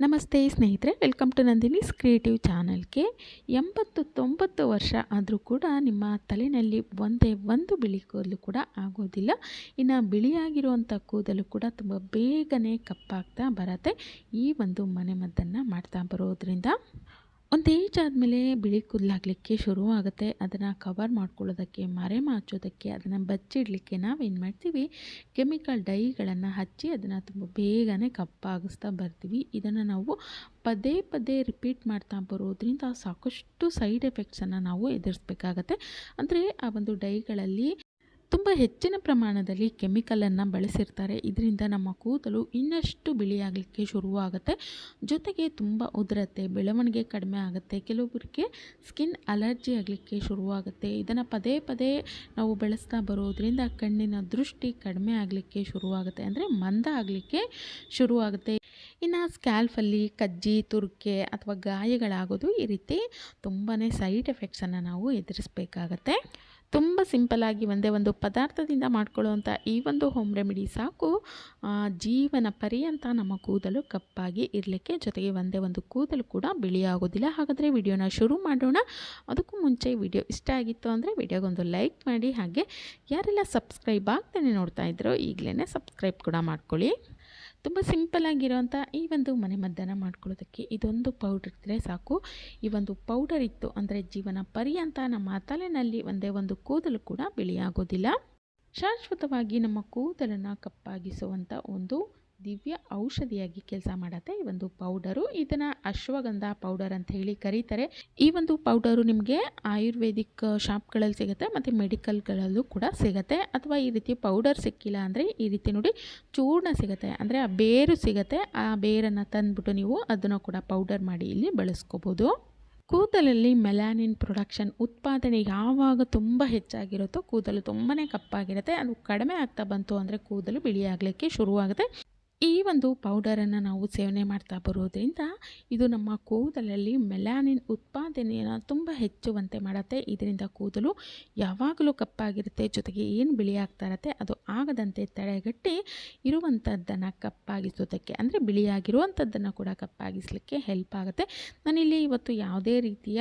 ನಮಸ್ತೆ ಸ್ನೇಹಿತರೆ welcome to Nandini creative ಚಾನಲ್ಗೆ ಎಂಬತ್ತು ತೊಂಬತ್ತು ವರ್ಷ ಆದರೂ ಕೂಡ ನಿಮ್ಮ ತಲೆಯಲ್ಲಿ ಒಂದೇ ಒಂದು ಬಿಳಿ ಕೂದಲು ಕೂಡ ಆಗೋದಿಲ್ಲ. ಇನ್ನು ಬಿಳಿಯಾಗಿರುವಂಥ ಕೂದಲು ಕೂಡ ತುಂಬ ಬೇಗನೆ ಕಪ್ಪಾಗ್ತಾ ಬರತ್ತೆ. ಈ ಒಂದು ಮನೆಮದ್ದನ್ನು ಮಾಡ್ತಾ ಬರೋದ್ರಿಂದ ಒಂದು ಏಜ್ ಆದಮೇಲೆ ಬಿಳಿ ಕೂದಲಾಗಲಿಕ್ಕೆ ಶುರುವಾಗುತ್ತೆ. ಅದನ್ನು ಕವರ್ ಮಾಡ್ಕೊಳ್ಳೋದಕ್ಕೆ, ಮರೆ ಮಾಚೋದಕ್ಕೆ, ಅದನ್ನು ಬಚ್ಚಿಡಲಿಕ್ಕೆ ನಾವೇನು ಮಾಡ್ತೀವಿ? ಕೆಮಿಕಲ್ ಡೈಗಳನ್ನು ಹಚ್ಚಿ ಅದನ್ನು ತುಂಬ ಬೇಗನೆ ಕಪ್ಪಾಗಿಸ್ತಾ ಬರ್ತೀವಿ. ಇದನ್ನು ನಾವು ಪದೇ ಪದೇ ರಿಪೀಟ್ ಮಾಡ್ತಾ ಬರೋದ್ರಿಂದ ಸಾಕಷ್ಟು ಸೈಡ್ ಎಫೆಕ್ಟ್ಸನ್ನು ನಾವು ಎದುರಿಸ್ಬೇಕಾಗತ್ತೆ. ಅಂದರೆ ಆ ಒಂದು ಡೈಗಳಲ್ಲಿ ತುಂಬ ಹೆಚ್ಚಿನ ಪ್ರಮಾಣದಲ್ಲಿ ಕೆಮಿಕಲನ್ನು ಬಳಸಿರ್ತಾರೆ. ಇದರಿಂದ ನಮ್ಮ ಕೂದಲು ಇನ್ನಷ್ಟು ಬಿಳಿಯಾಗಲಿಕ್ಕೆ ಶುರುವಾಗುತ್ತೆ. ಜೊತೆಗೆ ತುಂಬ ಉದುರತ್ತೆ, ಬೆಳವಣಿಗೆ ಕಡಿಮೆ ಆಗುತ್ತೆ, ಕೆಲವೊಬ್ಬರಿಗೆ ಸ್ಕಿನ್ ಅಲರ್ಜಿ ಆಗಲಿಕ್ಕೆ ಶುರುವಾಗುತ್ತೆ. ಇದನ್ನು ಪದೇ ಪದೇ ನಾವು ಬೆಳೆಸ್ತಾ ಬರೋದ್ರಿಂದ ಕಣ್ಣಿನ ದೃಷ್ಟಿ ಕಡಿಮೆ ಆಗಲಿಕ್ಕೆ ಶುರುವಾಗುತ್ತೆ. ಅಂದರೆ ಮಂದ ಆಗಲಿಕ್ಕೆ ಶುರುವಾಗುತ್ತೆ. ಇನ್ನು ಸ್ಕ್ಯಾಲ್ಫಲ್ಲಿ ಕಜ್ಜಿ, ತುರ್ಕೆ ಅಥವಾ ಗಾಯಗಳಾಗೋದು ಈ ರೀತಿ ತುಂಬಾ ಸೈಡ್ ಎಫೆಕ್ಟ್ಸನ್ನು ನಾವು ಎದುರಿಸಬೇಕಾಗತ್ತೆ. ತುಂಬ ಸಿಂಪಲ್ಲಾಗಿ ಒಂದೇ ಒಂದು ಪದಾರ್ಥದಿಂದ ಮಾಡ್ಕೊಳ್ಳುವಂಥ ಈ ಒಂದು ಹೋಮ್ ರೆಮಿಡಿ ಸಾಕು. ಜೀವನ ಪರ್ಯಂತ ನಮ್ಮ ಕೂದಲು ಕಪ್ಪಾಗಿ ಇರಲಿಕ್ಕೆ ಜೊತೆಗೆ ಒಂದೇ ಒಂದು ಕೂದಲು ಕೂಡ ಬಿಳಿಯಾಗೋದಿಲ್ಲ. ಹಾಗಾದರೆ ವಿಡಿಯೋನ ಶುರು ಮಾಡೋಣ. ಅದಕ್ಕೂ ಮುಂಚೆ ವಿಡಿಯೋ ಇಷ್ಟ ಆಗಿತ್ತು ಅಂದರೆ ವಿಡಿಯೋಗೊಂದು ಲೈಕ್ ಮಾಡಿ. ಹಾಗೆ ಯಾರೆಲ್ಲ ಸಬ್ಸ್ಕ್ರೈಬ್ ಆಗ್ತಾನೆ ನೋಡ್ತಾ ಇದ್ರೋ ಈಗಲೇ ಸಬ್ಸ್ಕ್ರೈಬ್ ಕೂಡ ಮಾಡ್ಕೊಳ್ಳಿ. ತುಂಬ ಸಿಂಪಲ್ಲಾಗಿರೋಂಥ ಈ ಒಂದು ಮನೆಮದ್ದನ್ನು ಮಾಡ್ಕೊಳ್ಳೋದಕ್ಕೆ ಇದೊಂದು ಪೌಡ್ರ್ ಇದ್ದರೆ ಸಾಕು. ಈ ಒಂದು ಪೌಡರ್ ಇತ್ತು ಅಂದರೆ ಜೀವನ ಪರ್ಯಂತ ನಮ್ಮ ತಲೆನಲ್ಲಿ ಒಂದೇ ಒಂದು ಕೂದಲು ಕೂಡ ಬಿಳಿಯಾಗೋದಿಲ್ಲ. ಶಾಶ್ವತವಾಗಿ ನಮ್ಮ ಕೂದಲನ್ನು ಕಪ್ಪಾಗಿಸುವಂಥ ಒಂದು ದಿವ್ಯ ಔಷಧಿಯಾಗಿ ಕೆಲಸ ಮಾಡುತ್ತೆ. ಈ ಒಂದು ಪೌಡರು ಇದನ್ನು ಅಶ್ವಗಂಧ ಪೌಡರ್ ಅಂತ ಹೇಳಿ ಕರೀತಾರೆ. ಈ ಒಂದು ಪೌಡರು ನಿಮಗೆ ಆಯುರ್ವೇದಿಕ್ ಶಾಪ್ಗಳಲ್ಲಿ ಸಿಗುತ್ತೆ ಮತ್ತು ಮೆಡಿಕಲ್ಗಳಲ್ಲೂ ಕೂಡ ಸಿಗುತ್ತೆ. ಅಥವಾ ಈ ರೀತಿ ಪೌಡರ್ ಸಿಕ್ಕಿಲ್ಲ ಅಂದರೆ ಈ ರೀತಿ ನೋಡಿ ಚೂರ್ಣ ಸಿಗುತ್ತೆ. ಅಂದರೆ ಆ ಬೇರು ಸಿಗುತ್ತೆ. ಆ ಬೇರನ್ನು ತಂದುಬಿಟ್ಟು ನೀವು ಅದನ್ನು ಕೂಡ ಪೌಡರ್ ಮಾಡಿ ಇಲ್ಲಿ ಬಳಸ್ಕೋಬೋದು. ಕೂದಲಲ್ಲಿ ಮೆಲಾನಿನ್ ಪ್ರೊಡಕ್ಷನ್ ಉತ್ಪಾದನೆ ಯಾವಾಗ ತುಂಬ ಹೆಚ್ಚಾಗಿರುತ್ತೋ ಕೂದಲು ತುಂಬಾ ಕಪ್ಪಾಗಿರುತ್ತೆ. ಅದು ಕಡಿಮೆ ಆಗ್ತಾ ಬಂತು ಅಂದರೆ ಕೂದಲು ಬಿಳಿಯಾಗಲಿಕ್ಕೆ ಶುರುವಾಗುತ್ತೆ. ಈ ಒಂದು ಪೌಡರನ್ನು ನಾವು ಸೇವನೆ ಮಾಡ್ತಾ ಬರೋದ್ರಿಂದ ಇದು ನಮ್ಮ ಕೂದಲಲ್ಲಿ ಮೆಲಾನಿನ್ ಉತ್ಪಾದನೆಯನ್ನು ತುಂಬ ಹೆಚ್ಚುವಂತೆ ಮಾಡುತ್ತೆ. ಇದರಿಂದ ಕೂದಲು ಯಾವಾಗಲೂ ಕಪ್ಪಾಗಿರುತ್ತೆ, ಜೊತೆಗೆ ಏನು ಬಿಳಿ ಆಗ್ತಾ ಇರುತ್ತೆ, ಅದು ಆಗದಂತೆ ತಡೆಗಟ್ಟಿ ಇರುವಂಥದ್ದನ್ನು ಕಪ್ಪಾಗಿಸೋದಕ್ಕೆ, ಅಂದರೆ ಬಿಳಿಯಾಗಿರುವಂಥದ್ದನ್ನು ಕೂಡ ಕಪ್ಪಾಗಿಸಲಿಕ್ಕೆ ಹೆಲ್ಪ್ ಆಗುತ್ತೆ. ನಾನಿಲ್ಲಿ ಇವತ್ತು ಯಾವುದೇ ರೀತಿಯ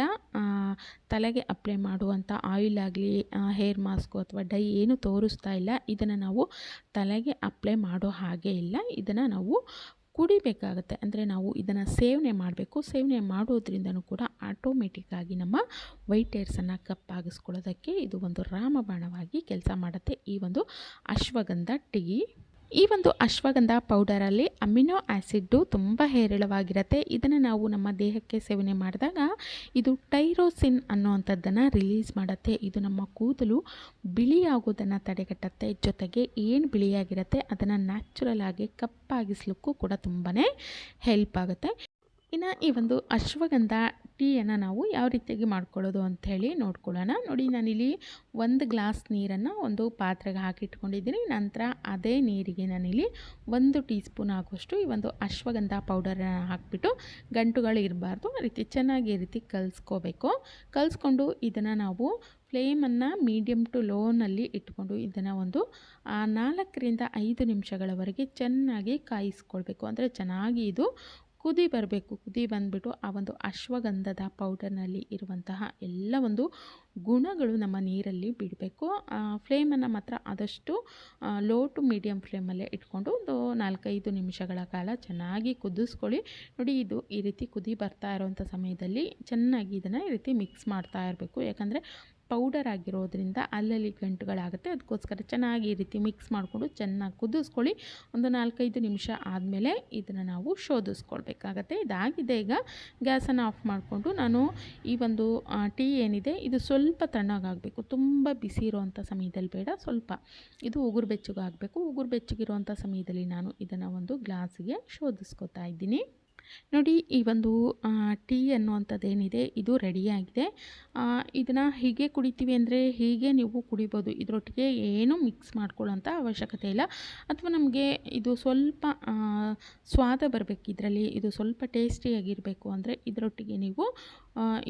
ತಲೆಗೆ ಅಪ್ಲೈ ಮಾಡುವಂಥ ಆಯಿಲ್ ಆಗಲಿ ಹೇರ್ ಮಾಸ್ಕು ಅಥವಾ ಡೈ ಏನು ತೋರಿಸ್ತಾ ಇಲ್ಲ. ಇದನ್ನು ನಾವು ತಲೆಗೆ ಅಪ್ಲೈ ಮಾಡೋ ಹಾಗೆ ಇಲ್ಲ. ಇದನ್ನು ನಾವು ಕುಡಿಬೇಕಾಗುತ್ತೆ. ಅಂದರೆ ನಾವು ಇದನ್ನು ಸೇವನೆ ಮಾಡಬೇಕು. ಸೇವನೆ ಮಾಡೋದ್ರಿಂದನೂ ಕೂಡ ಆಟೋಮೆಟಿಕ್ಕಾಗಿ ನಮ್ಮ ವೈಟ್ ಏರ್ಸನ್ನು ಕಪ್ಪಾಗಿಸ್ಕೊಳ್ಳೋದಕ್ಕೆ ಇದು ಒಂದು ರಾಮಬಾಣವಾಗಿ ಕೆಲಸ ಮಾಡುತ್ತೆ. ಈ ಒಂದು ಅಶ್ವಗಂಧ ಟೀ ಈ ಒಂದು ಅಶ್ವಗಂಧ ಪೌಡರಲ್ಲಿ ಅಮಿನೋ ಆ್ಯಸಿಡ್ಡು ತುಂಬ ಹೇರಳವಾಗಿರುತ್ತೆ. ಇದನ್ನು ನಾವು ನಮ್ಮ ದೇಹಕ್ಕೆ ಸೇವನೆ ಮಾಡಿದಾಗ ಇದು ಟೈರೋಸಿನ್ ಅನ್ನೋವಂಥದ್ದನ್ನು ರಿಲೀಸ್ ಮಾಡುತ್ತೆ. ಇದು ನಮ್ಮ ಕೂದಲು ಬಿಳಿಯಾಗೋದನ್ನು ತಡೆಗಟ್ಟುತ್ತೆ. ಜೊತೆಗೆ ಏನು ಬಿಳಿಯಾಗಿರುತ್ತೆ ಅದನ್ನು ನ್ಯಾಚುರಲ್ ಆಗಿ ಕಪ್ಪಾಗಿಸ್ಲಿಕ್ಕೂ ಕೂಡ ತುಂಬಾ ಹೆಲ್ಪ್ ಆಗುತ್ತೆ. ಇನ್ನು ಈ ಒಂದು ಅಶ್ವಗಂಧ ಟೀಯನ್ನು ನಾವು ಯಾವ ರೀತಿಯಾಗಿ ಮಾಡ್ಕೊಳ್ಳೋದು ಅಂಥೇಳಿ ನೋಡ್ಕೊಳ್ಳೋಣ. ನೋಡಿ, ನಾನಿಲ್ಲಿ ಒಂದು ಗ್ಲಾಸ್ ನೀರನ್ನು ಒಂದು ಪಾತ್ರೆಗೆ ಹಾಕಿಟ್ಕೊಂಡಿದ್ದೀನಿ. ನಂತರ ಅದೇ ನೀರಿಗೆ ನಾನಿಲ್ಲಿ ಒಂದು ಟೀ ಸ್ಪೂನ್ ಆಗುವಷ್ಟು ಈ ಒಂದು ಅಶ್ವಗಂಧ ಪೌಡರನ್ನು ಹಾಕಿಬಿಟ್ಟು ಗಂಟುಗಳು ಇರಬಾರ್ದು. ಆ ರೀತಿ ಚೆನ್ನಾಗಿ ಈ ರೀತಿ ಕಲಿಸ್ಕೋಬೇಕು. ಕಲಿಸ್ಕೊಂಡು ಇದನ್ನು ನಾವು ಫ್ಲೇಮನ್ನು ಮೀಡಿಯಮ್ ಟು ಲೋನಲ್ಲಿ ಇಟ್ಕೊಂಡು ಇದನ್ನು ಒಂದು ನಾಲ್ಕರಿಂದ ಐದು ನಿಮಿಷಗಳವರೆಗೆ ಚೆನ್ನಾಗಿ ಕಾಯಿಸ್ಕೊಳ್ಬೇಕು. ಅಂದರೆ ಚೆನ್ನಾಗಿ ಇದು ಕುದಿ ಬರಬೇಕು, ಕುದಿ ಬಂದ್ಬಿಟ್ಟು ಆ ಒಂದು ಅಶ್ವಗಂಧದ ಪೌಡರ್ನಲ್ಲಿ ಇರುವಂತಹ ಎಲ್ಲ ಒಂದು ಗುಣಗಳು ನಮ್ಮ ನೀರಲ್ಲಿ ಬಿಡಬೇಕು. ಫ್ಲೇಮನ್ನು ಮಾತ್ರ ಆದಷ್ಟು ಲೋ ಟು ಮೀಡಿಯಮ್ ಫ್ಲೇಮಲ್ಲೇ ಇಟ್ಕೊಂಡು ಒಂದು ನಾಲ್ಕೈದು ನಿಮಿಷಗಳ ಕಾಲ ಚೆನ್ನಾಗಿ ಕುದಿಸ್ಕೊಳ್ಳಿ. ನೋಡಿ, ಇದು ಈ ರೀತಿ ಕುದಿ ಬರ್ತಾ ಇರೋವಂಥ ಸಮಯದಲ್ಲಿ ಚೆನ್ನಾಗಿ ಇದನ್ನು ಈ ರೀತಿ ಮಿಕ್ಸ್ ಮಾಡ್ತಾ ಇರಬೇಕು. ಯಾಕಂದರೆ ಪೌಡರ್ ಆಗಿರೋದ್ರಿಂದ ಅಲ್ಲಲ್ಲಿ ಗಂಟುಗಳಾಗುತ್ತೆ. ಅದಕ್ಕೋಸ್ಕರ ಚೆನ್ನಾಗಿ ಈ ರೀತಿ ಮಿಕ್ಸ್ ಮಾಡಿಕೊಂಡು ಚೆನ್ನಾಗಿ ಕುದಿಸ್ಕೊಳ್ಳಿ. ಒಂದು ನಾಲ್ಕೈದು ನಿಮಿಷ ಆದಮೇಲೆ ಇದನ್ನು ನಾವು ಶೋಧಿಸ್ಕೊಳ್ಬೇಕಾಗತ್ತೆ. ಇದಾಗಿದೆ ಈಗ. ಗ್ಯಾಸನ್ನು ಆಫ್ ಮಾಡಿಕೊಂಡು ನಾನು ಈ ಒಂದು ಟೀ ಏನಿದೆ, ಇದು ಸ್ವಲ್ಪ ತಣ್ಣಗಾಗಬೇಕು ತುಂಬ ಬಿಸಿ ಇರುವಂಥ ಸಮಯದಲ್ಲಿ ಬೇಡ. ಸ್ವಲ್ಪ ಇದು ಉಗುರು ಬೆಚ್ಚಗಾಗಬೇಕು ಉಗುರು ಬೆಚ್ಚಗಿರುವಂಥ ಸಮಯದಲ್ಲಿ ನಾನು ಇದನ್ನು ಒಂದು ಗ್ಲಾಸಿಗೆ ಶೋಧಿಸ್ಕೊತಾ ಇದ್ದೀನಿ. ನೋಡಿ, ಈ ಒಂದು ಟೀ ಅನ್ನುವಂಥದ್ದೇನಿದೆ, ಇದು ರೆಡಿಯಾಗಿದೆ. ಇದನ್ನು ಹೀಗೆ ಕುಡಿತೀವಿ ಅಂದರೆ ಹೀಗೆ ನೀವು ಕುಡಿಬೋದು. ಇದರೊಟ್ಟಿಗೆ ಏನು ಮಿಕ್ಸ್ ಮಾಡ್ಕೊಳ್ಳೋಂಥ ಅವಶ್ಯಕತೆ ಇಲ್ಲ. ಅಥವಾ ನಮಗೆ ಇದು ಸ್ವಲ್ಪ ಸ್ವಾದ ಬರಬೇಕು ಇದರಲ್ಲಿ ಇದು ಸ್ವಲ್ಪ ಟೇಸ್ಟಿಯಾಗಿರಬೇಕು ಅಂದರೆ ಇದರೊಟ್ಟಿಗೆ ನೀವು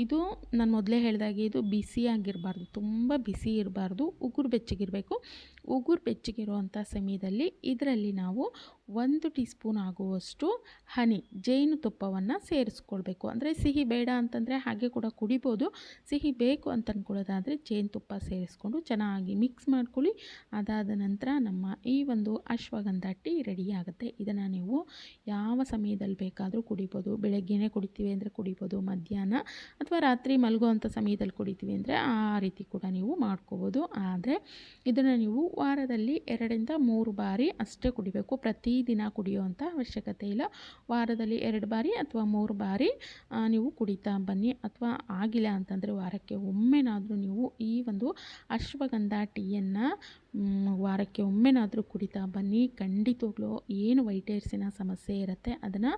ಇದು ನಾನು ಮೊದಲೇ ಹೇಳಿದಾಗೆ ಇದು ಬಿಸಿಯಾಗಿರಬಾರ್ದು ತುಂಬ ಬಿಸಿ ಇರಬಾರ್ದು. ಉಗುರು ಬೆಚ್ಚಗಿರಬೇಕು. ಉಗುರು ಬೆಚ್ಚಗಿರುವಂಥ ಸಮಯದಲ್ಲಿ ಇದರಲ್ಲಿ ನಾವು ಒಂದು ಟೀ ಸ್ಪೂನ್ ಆಗುವಷ್ಟು ಹನಿ ಜೇನುತುಪ್ಪವನ್ನು ಸೇರಿಸ್ಕೊಳ್ಬೇಕು. ಅಂದರೆ ಸಿಹಿ ಬೇಡ ಅಂತಂದರೆ ಹಾಗೆ ಕೂಡ ಕುಡಿಬೋದು. ಸಿಹಿ ಬೇಕು ಅಂತ ಅಂದ್ಕೊಳ್ಳೋದಾದರೆ ಜೇನುತುಪ್ಪ ಸೇರಿಸ್ಕೊಂಡು ಚೆನ್ನಾಗಿ ಮಿಕ್ಸ್ ಮಾಡ್ಕೊಳ್ಳಿ. ಅದಾದ ನಂತರ ನಮ್ಮ ಈ ಒಂದು ಅಶ್ವಗಂಧ ಟೀ ರೆಡಿ ಆಗುತ್ತೆ. ಇದನ್ನು ನೀವು ಯಾವ ಸಮಯದಲ್ಲಿ ಬೇಕಾದರೂ ಕುಡಿಬೋದು. ಬೆಳಗ್ಗೆನೇ ಕುಡಿತೀವಿ ಅಂದರೆ ಕುಡಿಬೋದು, ಮಧ್ಯಾಹ್ನ ಅಥವಾ ರಾತ್ರಿ ಮಲಗುವಂಥ ಸಮಯದಲ್ಲಿ ಕುಡಿತೀವಿ ಅಂದರೆ ಆ ರೀತಿ ಕೂಡ ನೀವು ಮಾಡ್ಕೋಬೋದು. ಆದರೆ ಇದನ್ನು ನೀವು ವಾರದಲ್ಲಿ ಎರಡರಿಂದ ಮೂರು ಬಾರಿ ಅಷ್ಟೇ ಕುಡಿಬೇಕು. ಪ್ರತಿದಿನ ಕುಡಿಯುವಂಥ ಅವಶ್ಯಕತೆ ಇಲ್ಲ. ವಾರದಲ್ಲಿ ಎರಡು ಬಾರಿ ಅಥವಾ ಮೂರು ಬಾರಿ ನೀವು ಕುಡಿತಾ ಬನ್ನಿ ಅಥವಾ ಆಗಿಲ್ಲ ಅಂತಂದರೆ ವಾರಕ್ಕೆ ಒಮ್ಮೆನಾದರೂ ನೀವು ಈ ಒಂದು ಅಶ್ವಗಂಧ ಟೀಯನ್ನು ವಾರಕ್ಕೆ ಒಮ್ಮೆನಾದರೂ ಕುಡಿತಾ ಬನ್ನಿ. ಖಂಡಿತವಾಗ್ಲೂ ಏನು ವೈಟ್ ಹೇರ್ಸಿನ ಸಮಸ್ಯೆ ಇರುತ್ತೆ ಅದನ್ನು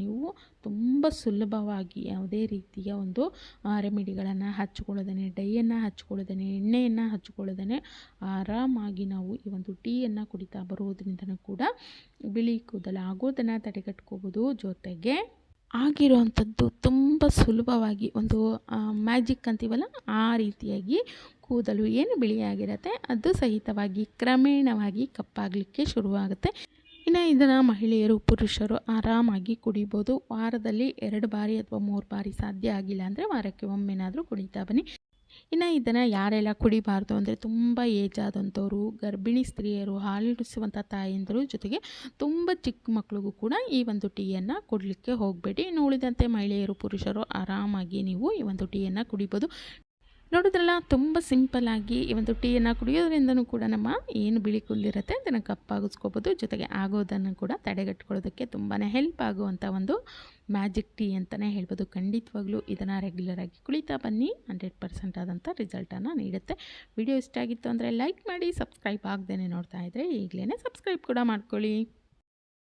ನೀವು ತುಂಬ ಸುಲಭವಾಗಿ ಯಾವುದೇ ರೀತಿಯ ಒಂದು ರೆಮಿಡಿಗಳನ್ನು ಹಚ್ಕೊಳ್ಳೋದೇ ಡೈಯನ್ನು ಹಚ್ಕೊಳ್ಳೋದೇ ಎಣ್ಣೆಯನ್ನು ಹಚ್ಕೊಳ್ಳೋದೇ ಆರಾಮಾಗಿ ನಾವು ಈ ಒಂದು ಟೀಯನ್ನು ಕುಡಿತಾ ಬರೋದ್ರಿಂದನೂ ಕೂಡ ಬಿಳಿ ಕೂದಲು ಆಗೋದನ್ನು ತಡೆಗಟ್ಕೋಬೋದು ಜೊತೆಗೆ ಆಗಿರುವಂಥದ್ದು ತುಂಬ ಸುಲಭವಾಗಿ ಒಂದು ಮ್ಯಾಜಿಕ್ ಅಂತೀವಲ್ಲ, ಆ ರೀತಿಯಾಗಿ ಕೂದಲು ಏನು ಬಿಳಿಯಾಗಿರುತ್ತೆ, ಅದು ಸಹಿತವಾಗಿ ಕ್ರಮೇಣವಾಗಿ ಕಪ್ಪಾಗಲಿಕ್ಕೆ ಶುರುವಾಗುತ್ತೆ. ಇನ್ನು ಇದನ್ನು ಮಹಿಳೆಯರು, ಪುರುಷರು ಆರಾಮಾಗಿ ಕುಡಿಬೋದು. ವಾರದಲ್ಲಿ ಎರಡು ಬಾರಿ ಅಥವಾ ಮೂರು ಬಾರಿ ಸಾಧ್ಯ ಆಗಿಲ್ಲ ಅಂದರೆ ವಾರಕ್ಕೆ ಒಮ್ಮೆನಾದರೂ ಕುಡಿತಾ ಬನ್ನಿ. ಇನ್ನು ಇದನ್ನು ಯಾರೆಲ್ಲ ಕುಡಿಬಾರ್ದು ಅಂದರೆ ತುಂಬ ಏಜ್ ಆದಂಥವ್ರು, ಗರ್ಭಿಣಿ ಸ್ತ್ರೀಯರು ಹಾಲಿಡಿಸುವಂಥ ತಾಯಂದಿರು ಜೊತೆಗೆ ತುಂಬ ಚಿಕ್ಕ ಮಕ್ಕಳಿಗೂ ಕೂಡ ಈ ಒಂದು ಟೀಯನ್ನು ಕೊಡಲಿಕ್ಕೆ ಹೋಗಬೇಡಿ. ಇನ್ನು ಉಳಿದಂತೆ ಮಹಿಳೆಯರು, ಪುರುಷರು ಆರಾಮಾಗಿ ನೀವು ಈ ಒಂದು ಟೀಯನ್ನು ಕುಡಿಬೋದು. ನೋಡಿದ್ರಲ್ಲ, ತುಂಬ ಸಿಂಪಲ್ಲಾಗಿ ಈ ಒಂದು ಟೀಯನ್ನು ಕುಡಿಯೋದ್ರಿಂದನೂ ಕೂಡ ನಮ್ಮ ಏನು ಬಿಳಿ ಕುಲ್ಲಿರುತ್ತೆ ಅದನ್ನು ಕಪ್ಪಾಗಿಸ್ಕೋಬೋದು. ಜೊತೆಗೆ ಆಗೋದನ್ನು ಕೂಡ ತಡೆಗಟ್ಕೊಳ್ಳೋದಕ್ಕೆ ತುಂಬಾ ಹೆಲ್ಪ್ ಆಗುವಂಥ ಒಂದು ಮ್ಯಾಜಿಕ್ ಟೀ ಅಂತಲೇ ಹೇಳ್ಬೋದು. ಖಂಡಿತವಾಗ್ಲೂ ಇದನ್ನು ರೆಗ್ಯುಲರಾಗಿ ಕುಳಿತಾ ಬನ್ನಿ. ಹಂಡ್ರೆಡ್ ಪರ್ಸೆಂಟ್ ಆದಂಥ ರಿಸಲ್ಟನ್ನು ನೀಡುತ್ತೆ. ವಿಡಿಯೋ ಇಷ್ಟ ಆಗಿತ್ತು ಅಂದರೆ ಲೈಕ್ ಮಾಡಿ ಸಬ್ಸ್ಕ್ರೈಬ್ ಆಗದೇ ನೋಡ್ತಾ ಇದ್ದರೆ ಈಗಲೇ ಸಬ್ಸ್ಕ್ರೈಬ್ ಕೂಡ ಮಾಡ್ಕೊಳ್ಳಿ.